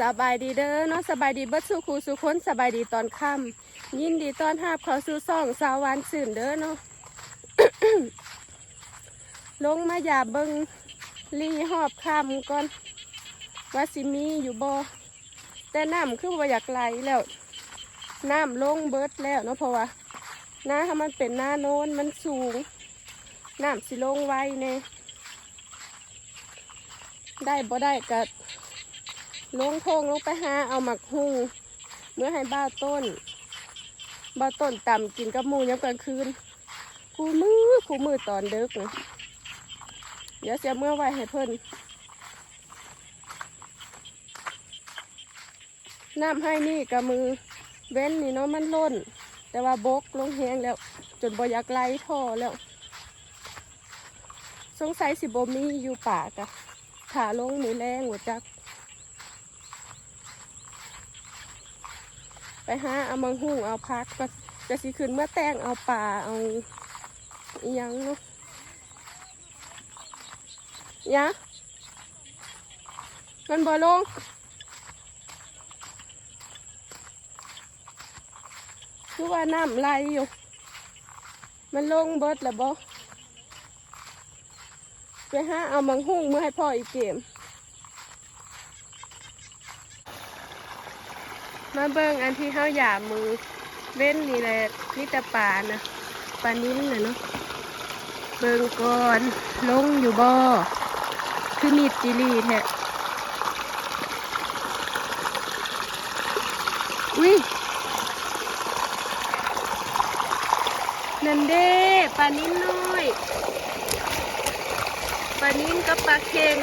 สบายดีเด้อเนาะสบายดีเบิดสุขูสุคนสบายดีตอนค่ำยินดีตอนรับเขาสู่ซ่องสาวหวานสื่นเด้อเนาะลงมาอย่าเบิงลีหอบค่ำก่อนว่าสิมีอยู่บ่แต่น้ำคือว่าอยากไหลแล้วน้ำลงเบิดแล้วเนาะเพราะว่าหน้าถ้ามันเป็นหน้าโน้นมันสูงน้ำสิลงไวเน่ได้บ่ได้ก็ ลงโพงลงไปหาเอาหมักหุงเมื่อให้บ้าต้น บ้าต้นต่ำกินกับมูยามกลางคืนคูมือคูมือตอนเดึกนะเดี๋ยวเสียเมื่อไว้ให้เพิ่นน้ำให้นี่กับมือเว้นนี่เนาะมันล้น แต่ว่าบกลงแหงแล้ว จนบอยากไล่ท่อแล้ว สงสัยสิบมีอยู่ป่ากะขาลงมือแรงหัวจัก ไปหาเอามังหุ่งเอาพักก็จะสิขึ้นเมื่อแตงเอาป่าเอาอิหยังเนาะยะมันบ่ลงคือว่าน้ำไหลอยู่ มันลงเบิดแล้วบ่ไปหาเอามังหุ่งเมื่อให้พ่ออีกเกม มาเบิ่งอันที่เขาหยามือ เว้นนี่แหละนี่แต่ป่านะปลานิ้นนะเนาะเบิ่งก่อนลงอยู่บ่คือมีดจิรีแท้อุ้ยนั่นเด้ปลานิ้นน้อยปลานิ้นกับปลาเค็ง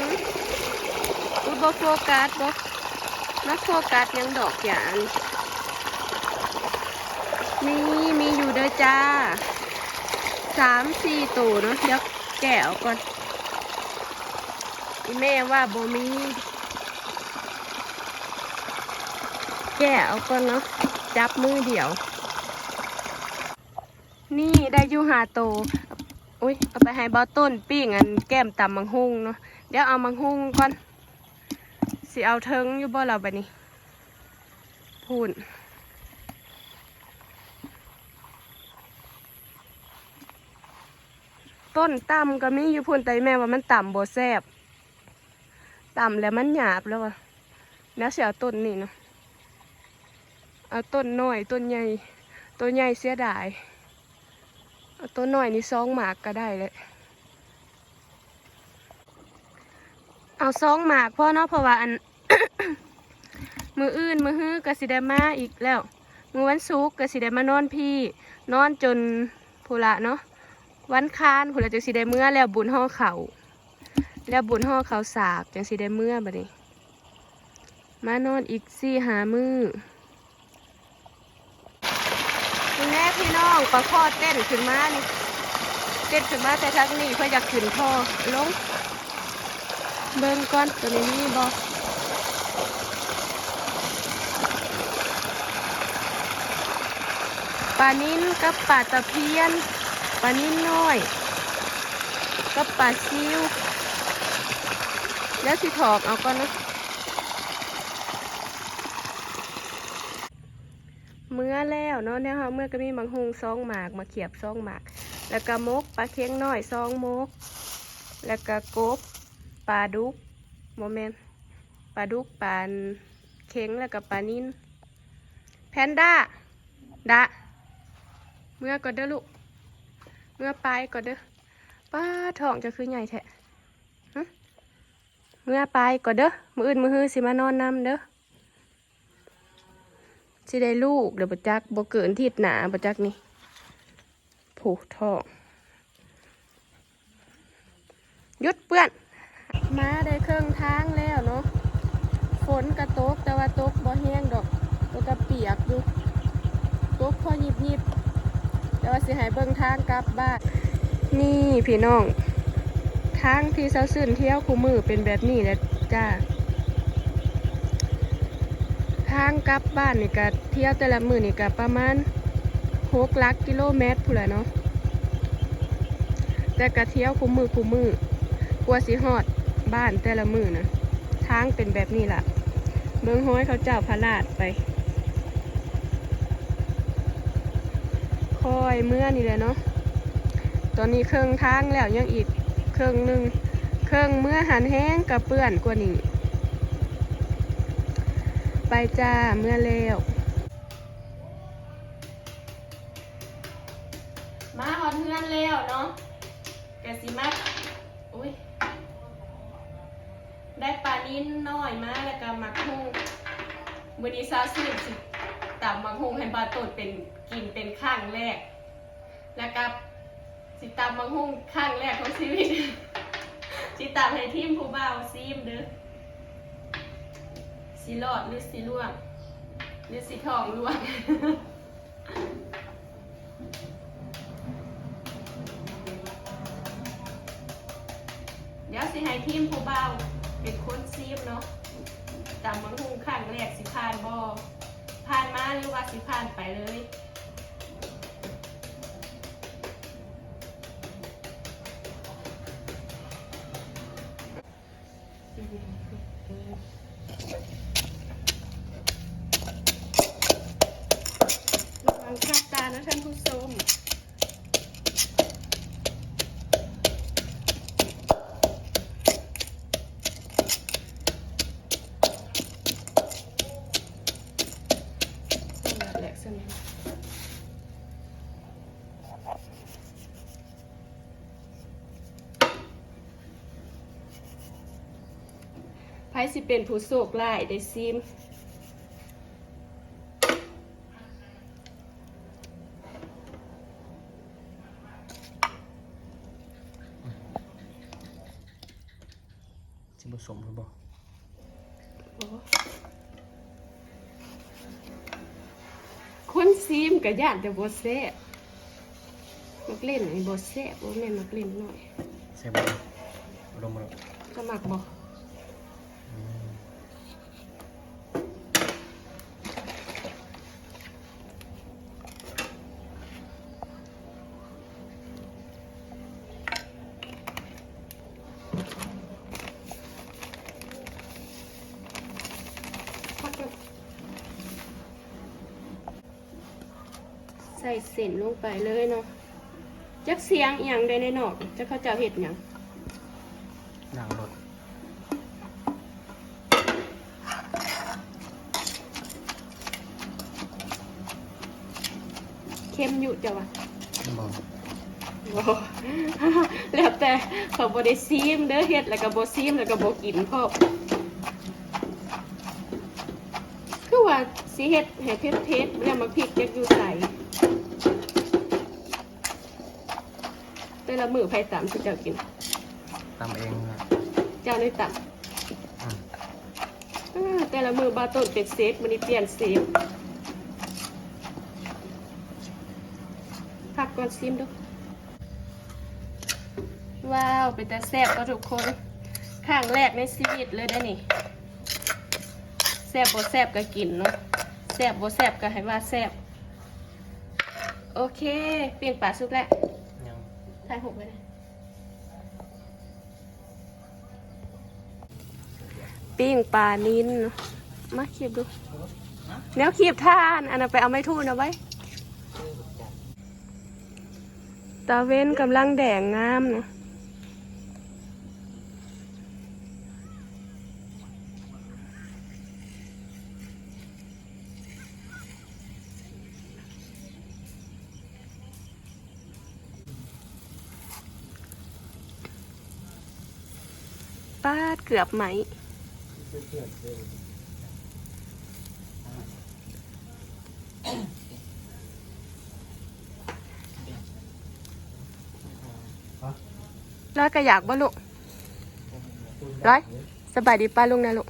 อุยบโฟกัสบ่ นักโฟกัสยังดอกหยานมีมีอยู่เด้อจ้าสามสี่ตัวเนาะเดี๋ยวแกะออกก่อนแม่ว่าโบมี แกะเอาก่อนเนาะจับมือเดียว นี่ได้อยู่หาโตวอุ้ยเอาไปให้บาต้นปิ้งอันแก้มตำมังหุงเนาะเดี๋ยวเอามังหุงก่อน สิเอาเทิงอยู่บ่เราบัดนี้ พูนต้นต่ำก็มีอยู่พูนแต่แม่ว่ามันต่ำบ่แซบต่ำแล้วมันหยาบแล้ววะแล้วเสียต้นนี่เนาะเอาต้นน้อยต้นใหญ่ต้นใหญ่เสียดายเอาตัวหน่อยนี่ซองหมากก็ได้เลย เอาซองหมากพ่อเนาะเพราะว่าอัน มืออื่นมือฮื้อกสิไดมาอีกแล้ว มือวันศุกร์กสิไดมานอนพี่ นอนจนพูละเนาะวันคานพูละจังสิได้เมื่อแล้วบุญห่อเขาแล้วบุญห่อเขาสากจังสิได้เมื่อบัดนี้ มานอนอีกสี่หามือคุณแม่พี่น้องปลาข้อเต้นขึ้นมานี่เต้นขึ้นมาแต่ทักนี่เพื่ออยากขึ้นท่อลง เบิ่งก่อนตัวนี้มีบอปลานิ้นกับปลาตะเพียนปลานิ้นน้อย กับปลาซิวแล้วสิถอกเอาก่อนนะเมื่อแล้วเนาะเนี่ยค่ะเมื่อก็มีบางฮงซองหมากมาเขียบซองหมาก แล้วก็มกปลาเค็งน้อยซองมก แล้วก็กบ ปลาดุกโมเมนปลาดุกปลาเค็งแล้วก็ปลานินแพนด้าดะเมื่อก่อนเด้อลูกเมื่อไปก่อนเด้อป้าท้องจะคือใหญ่แท้ฮะเมื่อไปก่อนเด้อมืออื่นมือฮือสิมานอนนำเด้อสิได้ลูกเดี๋ยวบจักบ่เกินทิศหนาบจักนี่ผูกท้องยุดเปื้อน มาได้เครื่องทางแล้วเนาะฝนกระตกแต่ว่าตกบ่แห้งดอกตัวกระเปียกอยู่ตกพอยิบยิบแต่ว่าสิให้เบิ่งทางกลับบ้านนี่พี่น้องทางที่เซาซื่นเที่ยวคู่มือเป็นแบบนี้แหละจ้าทางกลับบ้านนี่ก็เที่ยวแต่ละมือนี่ก็ประมาณหกลักกิโลเมตรพู้นแหละเนาะแต่ก็เที่ยวคุ้มมือคุ้มมือกลัวสิฮอด บ้านแต่ละมือนะทางเป็นแบบนี้ล่ะ เบิ้งห้อยเขาเจ้าพระราชไป คอยเมื่อนี่แหละเนาะตอนนี้เครื่องทางแล้วยังอีกเครื่องหนึ่งเครื่องเมื่อหันแห้งกับเปื้อนกว่านี้ไปจ้าเมื่อแล้วมาฮอดเฮือนแล้วเนาะแกสิมา นิดนน้อยมาแล้วก็มักฮุงวันนี้ซาซิมสิตำมักฮุงให้บาโตดเป็นกินเป็นข้างแรก แล้วก็สิตำมักฮุงข้างแรกของชีวิตสิตำให้ทีมผู้บ่าวซีมเด้อสิรอดหรือสิล่วงหรือสิทองล่วง ตามมังหุงข้างแรกสิผ่านบอผ่านมาหรือว่าสิผ่านไปเลย ระวังข้าตานะท่านผู้ชม แหลกสนิทไพ่สิเป็นผู้โศกไล่ได้ซิมสิผสมหรือเปล่าโอ้ คนซีมกับย่านแต่บแซ่บมักเล่นไอ้บแซ่บบ่แม่นมักเล่นหน่อยใช่ไหมลงมาแล้วก็มักบ่อื ใส่เส้นลงไปเลยเนาะจักเสียงอหย่างใดในนอกจะเขาเจ้าเห็ดหยังหนังรถเข้มอยู่จ้ะวะบอกโอ้แล้วแต่เขาบได้ซีมเด้อเฮ็ดแล้วก็บ่ซีมแล้วก็บ่กินพร้อมคือว่าสิเฮ็ดให้เผ็ดๆแล้วมาพริกจักอยู่ใส่ แต่ละมื้อไผตามสิเจ้ากินตามเองนะเจ้าได้ตามอืมอ่าแต่ละมื้อบาต้นเป็นเซฟมื้อนี้เปลี่ยนเซฟพักก่อนซิมดูว้าวเป็นแต่แซ่บก็ทุกคนข้างแรกในชีวิตเลยได้อนี่แซ่บบ่แซ่บก็กินเนาะแซ่บบ่แซ่บก็ให้ว่าแซ่บโอเคเปลี่ยนปลาสุกแล้ว ส่หกไปเลยปิ้งปลานินเนาะมาคีบดูแนวคีบท่านอันนั้นไปเอาไม้ทูนเอาไว้ ตาเว้นกำลังแดงงามเนาะ เกือบไหม ร้อยกระอยากบ่ลูก ร้อย สบายดีป้าลุงนะลูก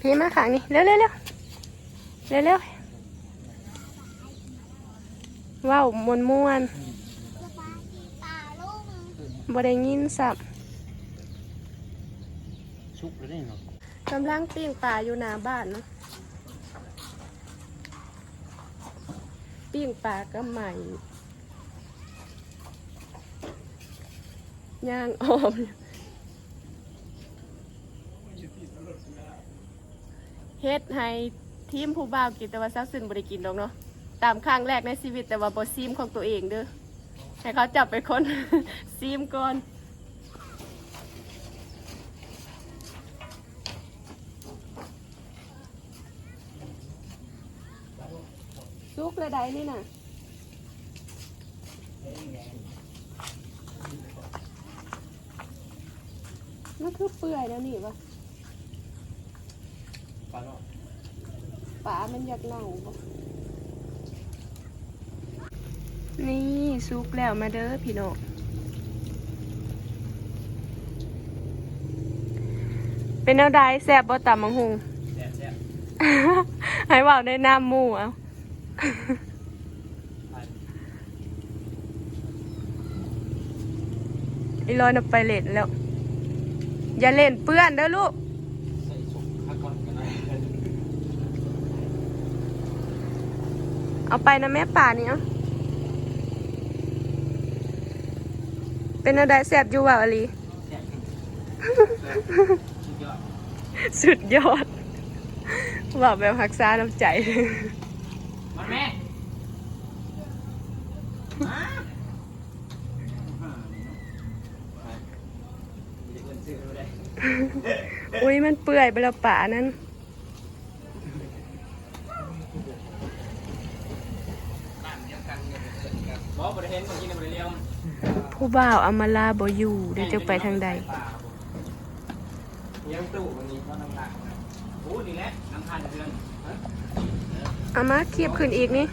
พี่มาขังนี่ เร็วเร็วเร็วเร็วเร็วว้าวมวนมวนบ่ได้ยินสับ กแล้วได้เนาะกำลังปิ้งปลาอยู่หน้าบ้านเนาะปิ้งปลาก็ใหม่ย่างออมเฮ็ดให้ทีมผู้บ่าวกินแต่ว่าซักซึนบ่ได้กินดอกเนาะตามครั้งแรกในชีวิตแต่ว่าบ่ซีมของตัวเองเด้อให้เขาจับเป็นคนซีมก่อน ซุกเลยใดนี่น่ะมันคือเปื่อยแล้วนี่วะปลาเนาะปลามันอยากเน่าปะนี่ซุกแล้วมาเด้อพี่น้องเป็นแนวใดแซ่บบ่ตำมังหุงแซ่บแซ่บให้เว่าได้น้ำหมูเอาไอ้ลอยน่ะไปเล่นแล้ว อย่าเล่นเปื้อนเด้อลูกใส่สุกข้าก่อนก็ได้เอาไปนะแม่ป่านี่เอาเป็นอะไรแสบอยู่ว่าอลีสุดยอดสุดยอดบอกแบบหักษาน้ำใจ มันแม่เด็กเงินซื้อไม่ได้อุ้ยมันเปื่อยไปแล้วป่านั้นบอกบริเห็นเมื่อกี้ในบริเลียวผู้บ่าวอามาลาบอยู่เดี๋ยวจะไปทางใดยังตู้วันนี้เขาทำงานโอ้นี่แหละน้ำพันเดือน เอามาเคียบขึ้นอีกนี่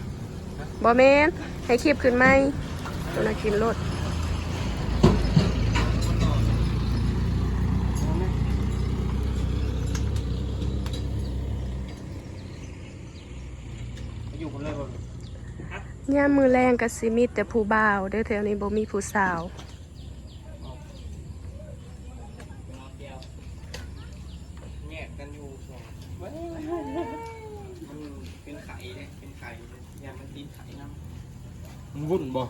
บอแมนให้เคียบขึ้นไหมตัวน่ากินรถอยู่คนเลยบ่ย่ามมือแรงกับซิมิแต่ผู้บ่าวเด้อแถวนี้บ่มีผู้สาว แยกกันอยู่สองมันเป็นไข่เนี่ยเป็นไข่ยามันติดไข่น้ำมัน วุ่นบ่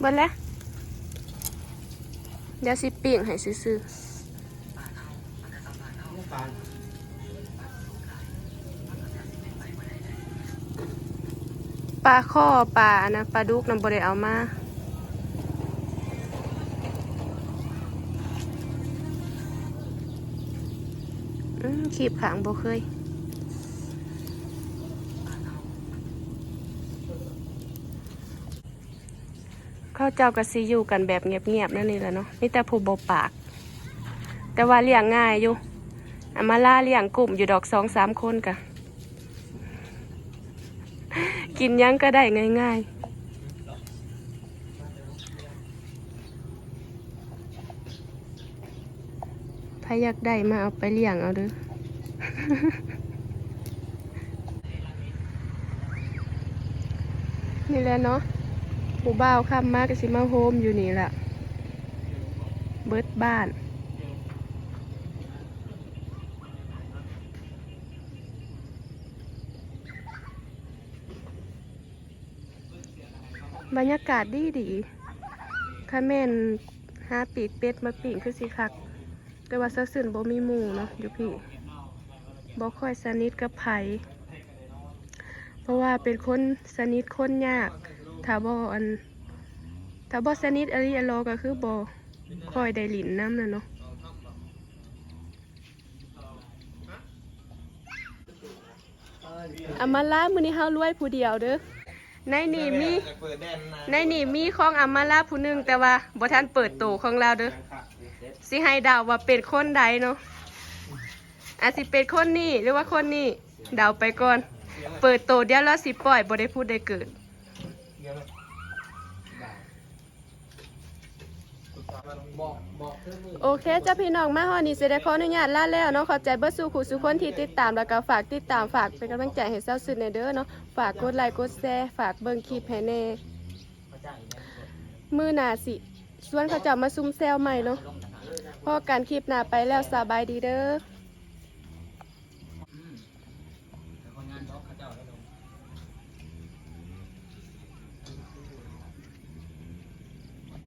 เบิดแล้วเดี๋ยวสิปิ้งให้ซื่อปาๆปลาข้อปลานะปลาดุกนำบ่ได้เอามาอืมขีบขางบ่เคย เข้าเจ้าก็สิอยู่กันแบบเงียบๆนั่นนี่แหละเนาะมีแต่ผู้บปาก แต่ว่าเลี้ยงง่ายอยู่อามาล่าเลี้ยงกลุ่มอยู่ดอกสองสามคนกะกินยังก็ได้ง่ายๆถ้าอยากได้มาเอาไปเลี้ยงเอาด้อนี่แหละเนาะ ผู้บ่าวข้ามมากสิมาโฮมอยู่นี่แหละเบิดบ้านบรรยากาศดีดีข้าแม่นหาปีกเป็ดมาปีกคือสิคัก แต่ว่าซะสื่นบ่มีหมูเนาะอยู่พี่บ่ค่อยสนิทกับไผเพราะว่าเป็นคนสนิทคนยาก ถ้าบ่อันถ้าบ่สนิทอริอโลก็คือบ่คอยได้หลินน้ำน่ะเนาะอามาลามือนี้เฮารวยผู้เดียวเด้อในนี่มีในนี่มีของอามาลาผู้หนึ่งแต่ว่าบ่ทันเปิดโตของเราเด้อสิให้ดาวว่าเป็นคนใดเนาะอาจสิเป็นคนนี้หรือว่าคนนี้เดาไปก่อน เปิดโตเดียวเราสิปล่อยบ่ได้พูดได้เกิด บอกบอกเพื่อนมือ โอเคจ้าพี่น้องมาฮอดนี่สิได้ขออนุญาตลาแล้วเนาะขอบใจเบิดสู่ผู้สู่คนที่ติดตามแล้วก็ฝากติดตามฝากเป็นกำลังใจให้เซาสุดในเด้อเนาะฝากกดไลค์กดแชร์ฝากเบิ่งคลิปให้แน่มือหนาสิส่วนเขาเจะมาซุ่มแซวใหม่เนาะพอกันคลิปหน้าไปแล้วสบายดีเด้อ